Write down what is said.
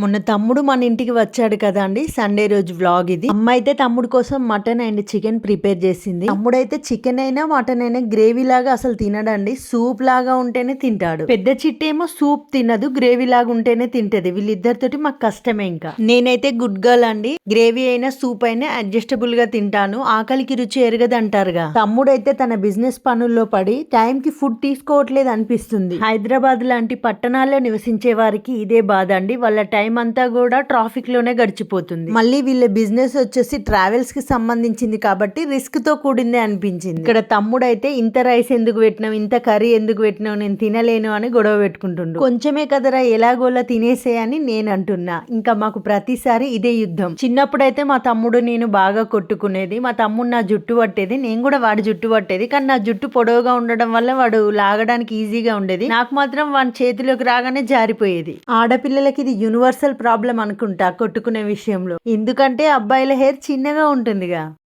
మొన్న తమ్ముడు మన ఇంటికి వచ్చాడు కదా అండి. సండే రోజు వ్లాగ్ ఇది. అమ్మ అయితే తమ్ముడు కోసం మటన్ అండ్ చికెన్ ప్రిపేర్ చేసింది. తమ్ముడు అయితే చికెన్ అయినా మటన్ అయినా గ్రేవీ లాగా అసలు తినడండి. సూప్ లాగా ఉంటేనే తింటాడు. పెద్ద చిట్టి ఏమో సూప్ తినదు గ్రేవీ లాగా ఉంటేనే తింటది. వీళ్ళిద్దరితోటి మాకు కష్టమే ఇంకా. నేనైతే గుడ్ గర్ల్ అండి. గ్రేవీ అయినా సూప్ అయినా అడ్జస్టబుల్గా తింటాను. ఆకలికి రుచి ఎరగదు అంటారుగా తమ్ముడు అయితే తన బిజినెస్ పనుల్లో పడి టైం కి ఫుడ్ తీసుకోవట్లేదు అనిపిస్తుంది. హైదరాబాద్ లాంటి పట్టణాల్లో నివసించే వారికి ఇదే బాధ అండి. వాళ్ళ టైం అంతా కూడా ట్రాఫిక్లోనే గడిచిపోతుంది. మళ్ళీ వీళ్ళ బిజినెస్ వచ్చేసి ట్రావెల్స్కి సంబంధించింది కాబట్టి రిస్క్తో కూడిందే అనిపించింది. ఇక్కడ తమ్ముడు అయితే ఇంత రైస్ ఎందుకు పెట్టినావు ఇంత కర్రీ ఎందుకు పెట్టినావు నేను తినలేను అని గొడవ పెట్టుకుంటుండు. కొంచెమే కదరా ఎలాగోలా తినేసే అని నేను అంటున్నా. ఇంకా మాకు ప్రతిసారి ఇదే యుద్ధం. చిన్నప్పుడైతే మా తమ్ముడు నేను బాగా కొట్టుకునేది మా తమ్ముడు నా జుట్టు పట్టేది నేను కూడా వాడి జుట్టు పట్టేది కానీ నా జుట్టు పొడవుగా ఉండడం వల్ల వాడు లాగడానికి ఈజీగా ఉండేది. నాకు మాత్రం వాడి చేతిలోకి రాగానే జారిపోయేది. ఆడపిల్లలకి ఇది యూనివర్సల్ ప్రాబ్లం అనుకుంటా కొట్టుకునే విషయంలో. ఎందుకంటే అబ్బాయిల హెయిర్ చిన్నగా ఉంటుందిగా.